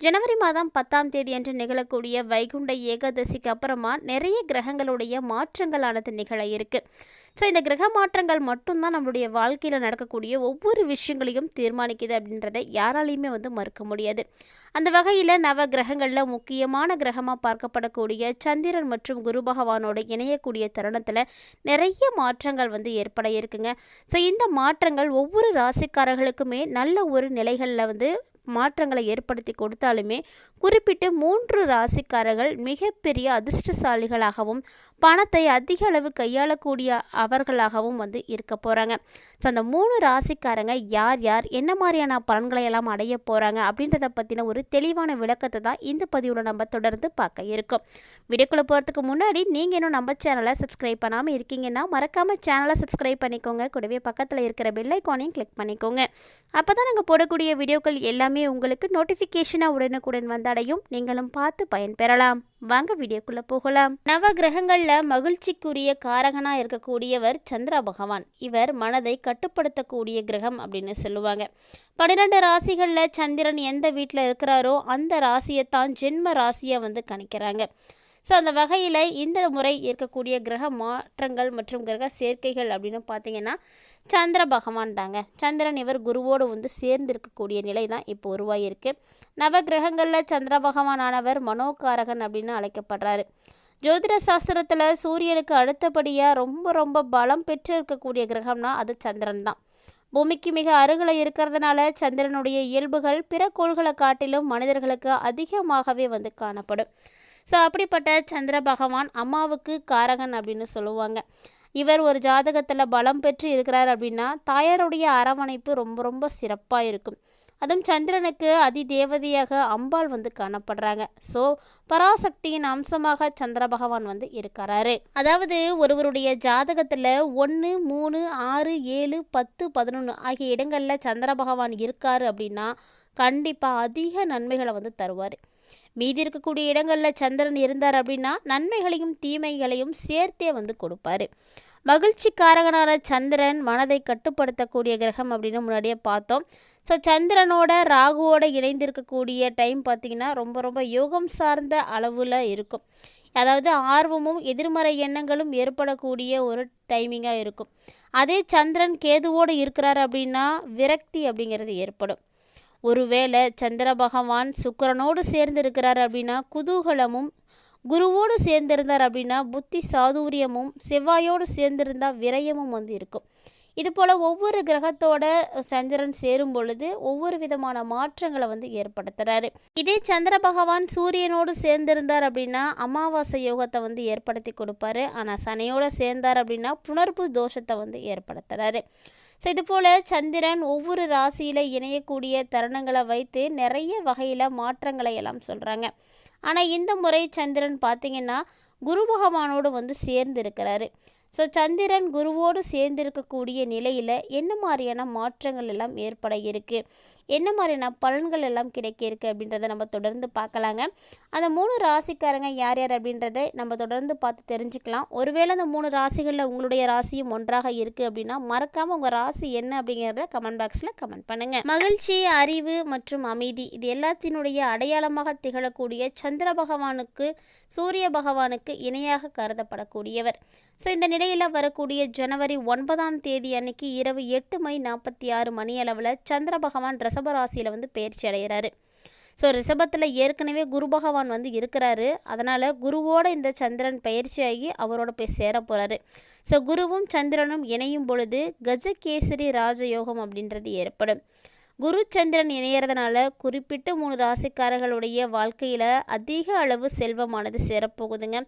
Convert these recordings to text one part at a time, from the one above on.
ஜனவரி மாதம் பத்தாம் தேதி அன்று நிகழக்கூடிய வைகுண்ட ஏகாதசிக்கு அப்புறமா நிறைய கிரகங்களுடைய மாற்றங்களானது நிகழ இருக்கு. ஸோ இந்த கிரக மாற்றங்கள் மட்டும்தான் நம்மளுடைய வாழ்க்கையில் நடக்கக்கூடிய ஒவ்வொரு விஷயங்களையும் தீர்மானிக்குது அப்படின்றத யாராலையுமே வந்து மறுக்க முடியாது. அந்த வகையில் நவ கிரகங்களில் முக்கியமான கிரகமாக பார்க்கப்படக்கூடிய சந்திரன் மற்றும் குரு பகவானோட இணையக்கூடிய தருணத்தில் நிறைய மாற்றங்கள் வந்து ஏற்பட இருக்குங்க. ஸோ இந்த மாற்றங்கள் ஒவ்வொரு ராசிக்காரர்களுக்குமே நல்ல ஒரு நிலைகளில் வந்து மாற்றங்களை ஏற்படுத்தி கொடுத்தாலுமே குறிப்பிட்டு மூன்று ராசிக்காரர்கள் மிகப்பெரிய அதிர்ஷ்டசாலிகளாகவும் பணத்தை அதிக அளவு கையாளக்கூடிய அவர்களாகவும் வந்து இருக்க போகிறாங்க ஸோ அந்த மூணு ராசிக்காரங்க யார் யார் என்ன மாதிரியான பலன்களை எல்லாம் அடைய போகிறாங்க அப்படின்றத பற்றின ஒரு தெளிவான விளக்கத்தை தான் இந்த பதிவில் நம்ம தொடர்ந்து பார்க்க இருக்கோம். வீடியோக்குள்ளே போகிறதுக்கு முன்னாடி நீங்கள் இன்னும் நம்ம சேனலை சப்ஸ்கிரைப் பண்ணாமல் இருக்கீங்கன்னா மறக்காமல் சேனலை சப்ஸ்கிரைப் பண்ணிக்கோங்க. கூடவே பக்கத்தில் இருக்கிற பெல்லைக்கானையும் கிளிக் பண்ணிக்கோங்க. அப்போ தான் நாங்கள் போடக்கூடிய வீடியோக்கள் எல்லாமே உங்களுக்கு நோட்டிஃபிகேஷனாக உடனுக்குடன் வந்தடையும். நீங்களும் பார்த்து பயன்பெறலாம் வாங்க வீடியோக்குள்ளே போகலாம். நவ கிரகங்களில் மகிழ்ச்சிக்குரிய காரகனாக இருக்கக்கூடியவர் சந்திர பகவான். இவர் மனதை கட்டுப்படுத்தக்கூடிய கிரகம் அப்படின்னு சொல்லுவாங்க. பன்னிரெண்டு ராசிகளில் சந்திரன் எந்த வீட்டில் இருக்கிறாரோ அந்த ராசியை தான் ஜென்ம ராசியை வந்து கணிக்கிறாங்க. ஸோ அந்த வகையில் இந்த முறை இருக்கக்கூடிய கிரக மாற்றங்கள் மற்றும் கிரக சேர்க்கைகள் அப்படின்னு பார்த்தீங்கன்னா சந்திர பகவான் தாங்க. சந்திரன் இவர் குருவோடு வந்து சேர்ந்து இருக்கக்கூடிய நிலை தான் இப்போ உருவாகியிருக்கு நவ கிரகங்களில் சந்திர பகவானானவர் மனோகாரகன் அப்படின்னு அழைக்கப்படுறாரு. ஜோதிட சாஸ்திரத்தில் சூரியனுக்கு அடுத்தபடியாக ரொம்ப ரொம்ப பலம் பெற்று இருக்கக்கூடிய கிரகம்னா அது சந்திரன் தான். பூமிக்கு மிக அருகில் இருக்கிறதுனால சந்திரனுடைய இயல்புகள் பிற கோள்களை காட்டிலும் மனிதர்களுக்கு அதிகமாகவே வந்து காணப்படும். ஸோ அப்படிப்பட்ட சந்திர பகவான் அம்மாவுக்கு காரகன் அப்படின்னு சொல்லுவாங்க. இவர் ஒரு ஜாதகத்தில் பலம் பெற்று இருக்கிறார் அப்படின்னா தாயாருடைய அரவணைப்பு ரொம்ப ரொம்ப சிறப்பாக இருக்கும். அதுவும் சந்திரனுக்கு அதி தேவதையாக அம்பாள் வந்து காணப்படுறாங்க. ஸோ பராசக்தியின் அம்சமாக சந்திர பகவான் வந்து இருக்கிறாரு. அதாவது ஒருவருடைய ஜாதகத்தில் ஒன்று மூணு ஆறு ஏழு பத்து பதினொன்று ஆகிய இடங்களில் சந்திர பகவான் இருக்காரு அப்படின்னா கண்டிப்பாக அதிக நன்மைகளை வந்து தருவார். மீதி இருக்கக்கூடிய இடங்களில் சந்திரன் இருந்தார் அப்படின்னா நன்மைகளையும் தீமைகளையும் சேர்த்தே வந்து கொடுப்பாரு. மகிழ்ச்சிக்காரகனான சந்திரன் மனதை கட்டுப்படுத்தக்கூடிய கிரகம் அப்படின்னு முன்னாடியே பார்த்தோம். ஸோ சந்திரனோட ராகுவோட இணைந்திருக்கக்கூடிய டைம் பார்த்திங்கன்னா ரொம்ப ரொம்ப யோகம் சார்ந்த அளவில் இருக்கும். அதாவது ஆர்வமும் எதிர்மறை எண்ணங்களும் ஏற்படக்கூடிய ஒரு டைமிங்காக இருக்கும். அதே சந்திரன் கேதுவோடு இருக்கிறார் அப்படின்னா விரக்தி அப்படிங்கிறது ஏற்படும். ஒருவேளை சந்திர பகவான் சுக்கரனோடு சேர்ந்து இருக்கிறார் அப்படின்னா குதூகலமும் குருவோடு சேர்ந்திருந்தார் அப்படின்னா புத்தி சாதுரியமும் செவ்வாயோடு சேர்ந்திருந்தால் விரயமும் வந்து இருக்கும். இது போல் ஒவ்வொரு கிரகத்தோட சந்திரன் சேரும் பொழுது ஒவ்வொரு விதமான மாற்றங்களை வந்து ஏற்படுத்துறாரு. இதே சந்திர பகவான் சூரியனோடு சேர்ந்திருந்தார் அப்படின்னா அமாவாசை யோகத்தை வந்து ஏற்படுத்தி கொடுப்பாரு. ஆனால் சனையோடு சேர்ந்தார் அப்படின்னா புணர்வு தோஷத்தை வந்து ஏற்படுத்துறாரு. ஸோ இது போல் சந்திரன் ஒவ்வொரு ராசியில் இணையக்கூடிய தருணங்களை வைத்து நிறைய வகையில் மாற்றங்களை எல்லாம் சொல்கிறாங்க ஆனால் இந்த முறை சந்திரன் பார்த்திங்கன்னா குரு பகவானோடு வந்து சேர்ந்து இருக்கிறாரு ஸோ சந்திரன் குருவோடு சேர்ந்திருக்கக்கூடிய நிலையில் என்ன மாதிரியான மாற்றங்கள் எல்லாம் ஏற்பட இருக்குது என்ன மாதிரியான பலன்கள் எல்லாம் கிடைக்க இருக்குது அப்படின்றத நம்ம தொடர்ந்து பார்க்கலாங்க. அந்த மூணு ராசிக்காரங்க யார் யார் அப்படின்றத நம்ம தொடர்ந்து பார்த்து தெரிஞ்சுக்கலாம். ஒருவேளை அந்த மூணு ராசிகளில் உங்களுடைய ராசியும் ஒன்றாக இருக்குது அப்படின்னா மறக்காமல் உங்கள் ராசி என்ன அப்படிங்கிறத கமெண்ட் பாக்ஸில் கமெண்ட் பண்ணுங்கள் மகிழ்ச்சி அறிவு மற்றும் அமைதி இது எல்லாத்தினுடைய அடையாளமாக திகழக்கூடிய சந்திர பகவானுக்கு சூரிய பகவானுக்கு இணையாக கருதப்படக்கூடியவர். ஸோ இந்த நிலையில் வரக்கூடிய ஜனவரி ஒன்பதாம் தேதி அன்னைக்கு இரவு எட்டு மணி நாற்பத்தி ஆறு மணி அளவில் சந்திர பகவான் ரிஷபராசியில் வந்து பயிற்சி அடைகிறாரு ஸோ ரிஷபத்தில் ஏற்கனவே குரு பகவான் வந்து இருக்கிறாரு. அதனால் குருவோட இந்த சந்திரன் பயிற்சியாகி அவரோட போய் சேர போகிறாரு ஸோ குருவும் சந்திரனும் இணையும் பொழுது கஜகேசரி ராஜயோகம் அப்படின்றது ஏற்படும். குரு சந்திரன் இணையறதுனால குறிப்பிட்ட மூணு ராசிக்காரர்களுடைய வாழ்க்கையில் அதிக அளவு செல்வமானது சேரப்போகுதுங்க.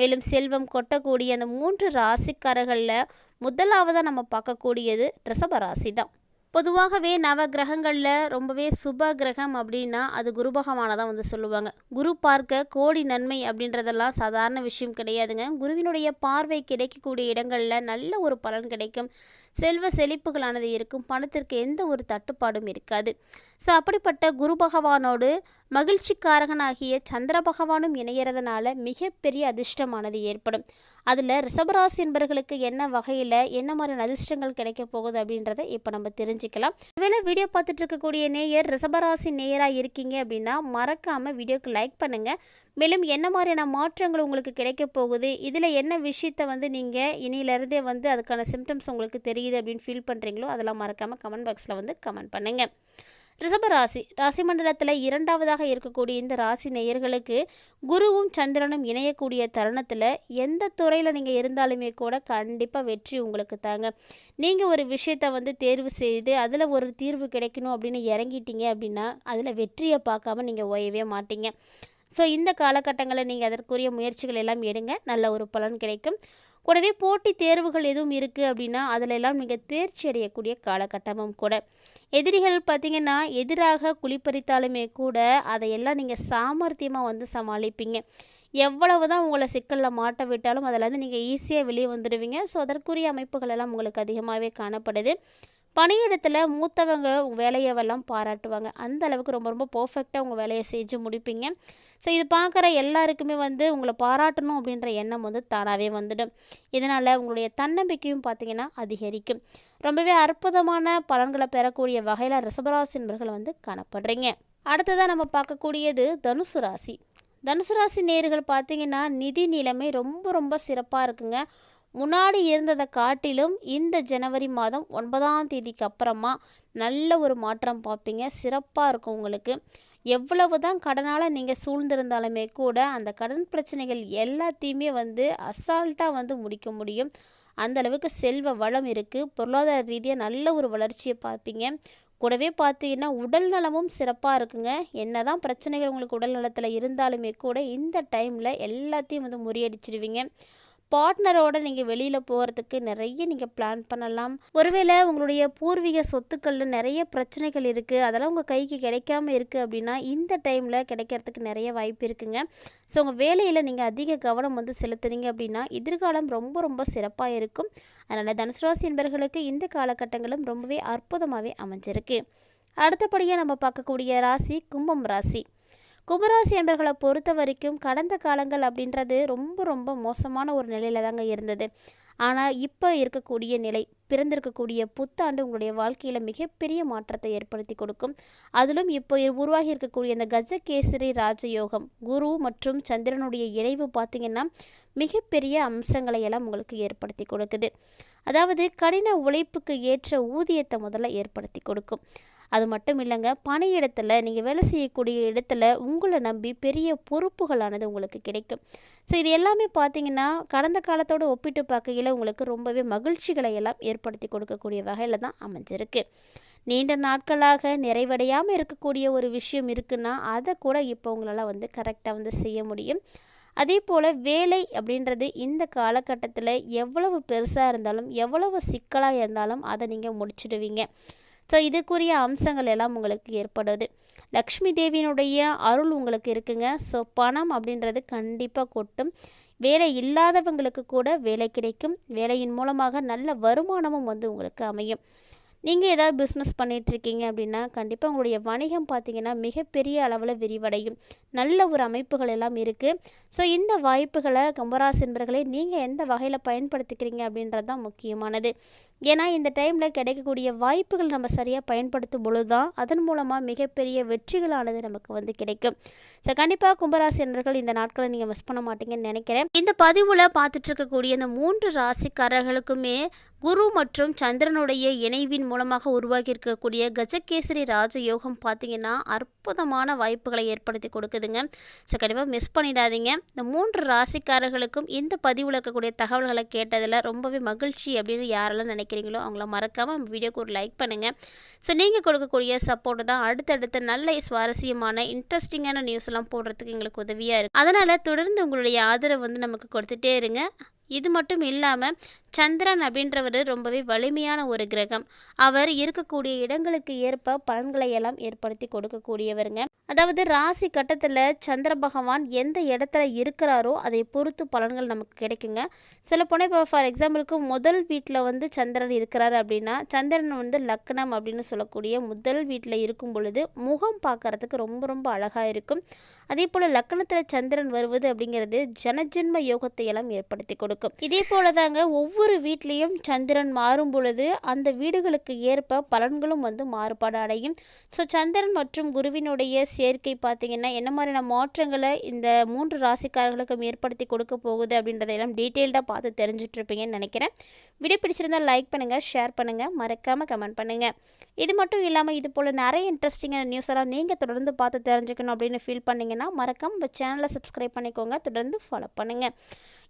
மேலும் செல்வம் கொட்டக்கூடிய அந்த மூன்று ராசிக்காரர்களில் முதலாவதாக நம்ம பார்க்கக்கூடியது ரிஷப ராசி தான் பொதுவாகவே நவ கிரகங்களில் ரொம்பவே சுப கிரகம் அப்படின்னா அது குரு பகவானை வந்து சொல்லுவாங்க. குரு பார்க்க கோடி நன்மை அப்படின்றதெல்லாம் சாதாரண விஷயம் கிடையாதுங்க. குருவினுடைய பார்வை கிடைக்கக்கூடிய இடங்களில் நல்ல ஒரு பலன் கிடைக்கும். செல்வ செழிப்புகளானது இருக்கும் பணத்திற்கு எந்த ஒரு தட்டுப்பாடும் இருக்காது. ஸோ அப்படிப்பட்ட குரு பகவானோடு மகிழ்ச்சிக்காரகனாகிய சந்திர பகவானும் இணையறதுனால மிகப்பெரிய அதிர்ஷ்டமானது ஏற்படும். அதில் ரிஷபராசி என்பவர்களுக்கு என்ன வகையில் என்ன மாதிரியான அதிர்ஷ்டங்கள் கிடைக்க போகுது அப்படின்றத இப்போ நம்ம தெரிஞ்சுக்கலாம். ஒருவேளை வீடியோ பார்த்துட்டு இருக்கக்கூடிய நேயர் ரிஷபராசி நேயராக இருக்கீங்க அப்படின்னா மறக்காமல் வீடியோக்கு லைக் பண்ணுங்கள் மேலும் என்ன மாதிரியான மாற்றங்கள் உங்களுக்கு கிடைக்க போகுது? இதில் என்ன விஷயத்தை வந்து நீங்கள் இனியிலிருந்தே வந்து அதுக்கான சிம்டம்ஸ் உங்களுக்கு தெரியும் தெரியுது அப்படின்னு ஃபீல் பண்ணுறீங்களோ அதெல்லாம் மறக்காமல் கமெண்ட் பாக்ஸில் வந்து கமெண்ட் பண்ணுங்கள் ரிஷப ராசி ராசி மண்டலத்தில் இரண்டாவதாக இருக்கக்கூடிய இந்த ராசி நேயர்களுக்கு குருவும் சந்திரனும் இணையக்கூடிய தருணத்தில் எந்த துறையில் நீங்கள் இருந்தாலுமே கூட கண்டிப்பாக வெற்றி உங்களுக்கு தாங்க. நீங்கள் ஒரு விஷயத்தை வந்து தேர்வு செய்து அதில் ஒரு தீர்வு கிடைக்கணும் அப்படின்னு இறங்கிட்டீங்க அப்படின்னா அதில் வெற்றியை பார்க்காம நீங்கள் ஓயவே மாட்டீங்க. ஸோ இந்த காலகட்டங்களில் நீங்கள் அதற்குரிய முயற்சிகள் எல்லாம் எடுங்க. நல்ல ஒரு பலன் கிடைக்கும். கூடவே போட்டி தேர்வுகள் எதுவும் இருக்குது அப்படின்னா அதிலெல்லாம் நீங்கள் தேர்ச்சி அடையக்கூடிய காலகட்டமும் கூட. எதிரிகள் பார்த்தீங்கன்னா எதிராக குளிப்பறித்தாலுமே கூட அதையெல்லாம் நீங்கள் சாமர்த்தியமாக வந்து சமாளிப்பீங்க. எவ்வளவு தான் உங்களை சிக்கலில் மாட்ட விட்டாலும் அதில் வந்து நீங்கள் ஈஸியாக வெளியே வந்துடுவீங்க. ஸோ அதற்குரிய அமைப்புகள் எல்லாம் உங்களுக்கு அதிகமாகவே காணப்படுது. பணியிடத்தில் மூத்தவங்க உங்கள் வேலையவெல்லாம் பாராட்டுவாங்க. அந்த அளவுக்கு ரொம்ப ரொம்ப பர்ஃபெக்டாக உங்கள் வேலையை செஞ்சு முடிப்பீங்க. ஸோ இது பார்க்குற எல்லாருக்குமே வந்து உங்களை பாராட்டணும் அப்படின்ற எண்ணம் வந்து தானாகவே வந்துடும். இதனால் உங்களுடைய தன்னம்பிக்கையும் பார்த்திங்கன்னா அதிகரிக்கும். ரொம்பவே அற்புதமான பலன்களை பெறக்கூடிய வகையில் ரிசபராசி என்பர்கள் வந்து காணப்படுறீங்க. அடுத்ததாக நம்ம பார்க்கக்கூடியது தனுசு ராசி. தனுசு ராசி நேர்கள் பார்த்தீங்கன்னா நிதி நிலைமை ரொம்ப ரொம்ப சிறப்பாக இருக்குங்க. முன்னாடி இருந்ததை காட்டிலும் இந்த ஜனவரி மாதம் ஒன்பதாம் தேதிக்கு அப்புறமா நல்ல ஒரு மாற்றம் பார்ப்பீங்க. சிறப்பாக இருக்கும் உங்களுக்கு. எவ்வளவு தான் கடனால் நீங்கள் சூழ்ந்திருந்தாலுமே கூட அந்த கடன் பிரச்சனைகள் எல்லாத்தையுமே வந்து அசால்ட்டாக வந்து முடிக்க முடியும். அந்த அளவுக்கு செல்வ வளம் இருக்குது பொருளாதார ரீதியாக நல்ல ஒரு வளர்ச்சியை பார்ப்பீங்க. கூடவே பார்த்தீங்கன்னா உடல் நலமும் சிறப்பாக இருக்குங்க. என்ன தான் பிரச்சனைகள் உங்களுக்கு உடல் நலத்தில் இருந்தாலுமே கூட இந்த டைமில் எல்லாத்தையும் வந்து முறியடிச்சிடுவீங்க. பார்ட்னரோட நீங்கள் வெளியில் போகிறதுக்கு நிறைய நீங்கள் பிளான் பண்ணலாம். ஒருவேளை உங்களுடைய பூர்வீக சொத்துக்களில் நிறைய பிரச்சனைகள் இருக்குது அதெல்லாம் உங்கள் கைக்கு கிடைக்காம இருக்குது அப்படின்னா இந்த டைமில் கிடைக்கிறதுக்கு நிறைய வாய்ப்பு இருக்குங்க. ஸோ உங்கள் வேலையில் நீங்கள் அதிக கவனம் வந்து செலுத்துனீங்க அப்படின்னா எதிர்காலம் ரொம்ப ரொம்ப சிறப்பாக இருக்கும். அதனால் தனுசுராசி என்பர்களுக்கு என்பவர்களுக்கு இந்த காலகட்டங்களும் ரொம்பவே அற்புதமாகவே அமைஞ்சிருக்கு. அடுத்தபடியாக நம்ம பார்க்கக்கூடிய ராசி கும்பம் ராசி. கும்பராசி என்பர்களை பொறுத்த வரைக்கும் கடந்த காலங்கள் அப்படின்றது ரொம்ப ரொம்ப மோசமான ஒரு நிலையில தாங்க இருந்தது. ஆனால் இப்போ இருக்கக்கூடிய நிலை பிறந்திருக்கக்கூடிய புத்தாண்டு உங்களுடைய வாழ்க்கையில் மிகப்பெரிய மாற்றத்தை ஏற்படுத்தி கொடுக்கும். அதிலும் இப்போ உருவாகி இருக்கக்கூடிய இந்த கஜகேசரி ராஜயோகம் குரு மற்றும் சந்திரனுடைய இணைவு பார்த்தீங்கன்னா மிகப்பெரிய அம்சங்களை எல்லாம் உங்களுக்கு ஏற்படுத்தி கொடுக்குது. அதாவது கடின உழைப்புக்கு ஏற்ற ஊதியத்தை முதல்ல ஏற்படுத்தி கொடுக்கும். அது மட்டும் இல்லைங்க பணியிடத்தில் நீங்கள் வேலை செய்யக்கூடிய இடத்துல உங்களை நம்பி பெரிய பொறுப்புகளானது உங்களுக்கு கிடைக்கும். ஸோ இது எல்லாமே பார்த்தீங்கன்னா கடந்த காலத்தோடு ஒப்பிட்டு பார்க்கையில் உங்களுக்கு ரொம்பவே மகிழ்ச்சிகளை எல்லாம் ஏற்படுத்தி கொடுக்கக்கூடிய வகையில் தான் அமைஞ்சிருக்கு. நீண்ட நாட்களாக நிறைவடையாமல் இருக்கக்கூடிய ஒரு விஷயம் இருக்குன்னா அதை கூட இப்போ உங்களால் வந்து கரெக்டாக வந்து செய்ய முடியும். அதே போல் வேலை அப்படின்றது இந்த காலகட்டத்தில் எவ்வளவு பெருசாக இருந்தாலும் எவ்வளவு சிக்கலாக இருந்தாலும் அதை நீங்கள் முடிச்சிடுவீங்க. ஸோ இதுக்குரிய அம்சங்கள் எல்லாம் உங்களுக்கு ஏற்படுது. லக்ஷ்மி தேவியினுடைய அருள் உங்களுக்கு இருக்குங்க. ஸோ பணம் அப்படின்றது கண்டிப்பாக கொட்டும். வேலை இல்லாதவங்களுக்கு கூட வேலை கிடைக்கும். வேலையின் மூலமாக நல்ல வருமானமும் வந்து உங்களுக்கு அமையும். நீங்கள் ஏதாவது பிஸ்னஸ் இருக்கீங்க அப்படின்னா கண்டிப்பாக உங்களுடைய வணிகம் பார்த்தீங்கன்னா மிகப்பெரிய அளவில் விரிவடையும். நல்ல ஒரு அமைப்புகள் எல்லாம் இருக்குது ஸோ இந்த வாய்ப்புகளை கும்பராசி என்பர்களே நீங்கள் எந்த வகையில் பயன்படுத்திக்கிறீங்க அப்படின்றது தான் முக்கியமானது. ஏன்னா இந்த டைமில் கிடைக்கக்கூடிய வாய்ப்புகள் நம்ம சரியாக பயன்படுத்தும் பொழுது தான் அதன் மூலமாக மிகப்பெரிய வெற்றிகளானது நமக்கு வந்து கிடைக்கும். ஸோ கண்டிப்பாக கும்பராசி என்பர்கள் இந்த நாட்களை நீங்கள் மிஸ் பண்ண மாட்டீங்கன்னு நினைக்கிறேன். இந்த பதிவில் பார்த்துட்டு இருக்கக்கூடிய இந்த மூன்று ராசிக்காரர்களுக்குமே குரு மற்றும் சந்திரனுடைய இணைவின் மூலமாக உருவாகி இருக்கக்கூடிய கஜகேசரி ராஜயோகம் பார்த்தீங்கன்னா அற்புதமான வாய்ப்புகளை ஏற்படுத்தி கொடுக்குதுங்க. ஸோ கண்டிப்பாக மிஸ் பண்ணிடாதீங்க. இந்த மூன்று ராசிக்காரர்களுக்கும் இந்த பதிவில் இருக்கக்கூடிய தகவல்களை கேட்டதில் ரொம்பவே மகிழ்ச்சி அப்படின்னு யாரெல்லாம் நினைக்கிறீங்களோ அவங்கள மறக்காமல் நம்ம வீடியோக்கு ஒரு லைக் பண்ணுங்கள் ஸோ நீங்கள் கொடுக்கக்கூடிய சப்போர்ட் தான் அடுத்தடுத்த நல்ல சுவாரஸ்யமான இன்ட்ரெஸ்டிங்கான நியூஸ் எல்லாம் போடுறதுக்கு எங்களுக்கு உதவியாக இருக்குது அதனால் தொடர்ந்து உங்களுடைய ஆதரவு வந்து நமக்கு கொடுத்துட்டே இருங்க. இது மட்டும் இல்லாமல் சந்திரன் அப்படின்றவர் ரொம்பவே வலிமையான ஒரு கிரகம். அவர் இருக்கக்கூடிய இடங்களுக்கு ஏற்ப பலன்களை எல்லாம் ஏற்படுத்தி கொடுக்கக்கூடியவருங்க. அதாவது ராசி கட்டத்தில் சந்திர பகவான் எந்த இடத்துல இருக்கிறாரோ அதை பொறுத்து பலன்கள் நமக்கு கிடைக்குங்க. சில போனால் இப்போ ஃபார் எக்ஸாம்பிளுக்கு முதல் வீட்டில் வந்து சந்திரன் இருக்கிறாரு அப்படின்னா சந்திரன் வந்து லக்னம் அப்படின்னு சொல்லக்கூடிய முதல் வீட்டில் இருக்கும் பொழுது முகம் பார்க்கறதுக்கு ரொம்ப ரொம்ப அழகாக இருக்கும். அதே போல் லக்னத்தில் சந்திரன் வருவது அப்படிங்கிறது ஜனஜென்ம யோகத்தை எல்லாம் ஏற்படுத்தி கொடுக்கும். இதே போல தாங்க ஒவ்வொரு வீட்லேயும் சந்திரன் மாறும் பொழுது அந்த வீடுகளுக்கு ஏற்ப பலன்களும் வந்து மாறுபாடு அடையும். ஸோ சந்திரன் மற்றும் குருவினுடைய சேர்க்கை பார்த்தீங்கன்னா என்ன மாதிரியான மாற்றங்களை இந்த மூன்று ராசிக்காரர்களுக்கும் ஏற்படுத்தி கொடுக்க போகுது அப்படின்றதையெல்லாம் டீட்டெயில்டாக பார்த்து தெரிஞ்சுட்ருப்பீங்கன்னு நினைக்கிறேன். வீடியோ பிடிச்சிருந்தால் லைக் பண்ணுங்கள் ஷேர் பண்ணுங்கள் மறக்காமல் கமெண்ட் பண்ணுங்கள் இது மட்டும் இல்லாமல் இது போல் நிறைய இன்ட்ரெஸ்டிங்கான நியூஸ் எல்லாம் நீங்கள் தொடர்ந்து பார்த்து தெரிஞ்சுக்கணும் அப்படின்னு ஃபீல் பண்ணிங்கன்னா மறக்காம சேனலை சப்ஸ்கிரைப் பண்ணிக்கோங்க தொடர்ந்து ஃபாலோ பண்ணுங்கள்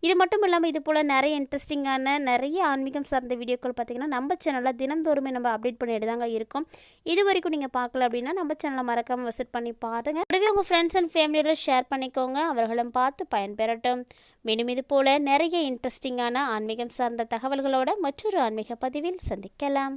இது மட்டும் இல்லாமல் இது போல் நிறைய இன்ட்ரெஸ்டிங்கான நிறைய ஆன்மீகம் சார்ந்த வீடியோக்கள் பார்த்தீங்கன்னா நம்ம சேனலில் தினந்தோறுமே நம்ம அப்டேட் பண்ணிட்டு தாங்க இருக்கோம். இது வரைக்கும் நீங்கள் பார்க்கல அப்படின்னா நம்ம சேனலை மறக்காமல் விசிட் பண்ணி பாருங்கள் அப்படியே உங்கள் ஃப்ரெண்ட்ஸ் அண்ட் ஃபேமிலியோட ஷேர் பண்ணிக்கோங்க. அவர்களும் பார்த்து பயன்பெறட்டும். மேலும் இது போல் நிறைய இன்ட்ரெஸ்டிங்கான ஆன்மீகம் சார்ந்த தகவல்களோட மற்றொரு ஆன்மீக பதிவில் சந்திக்கலாம்.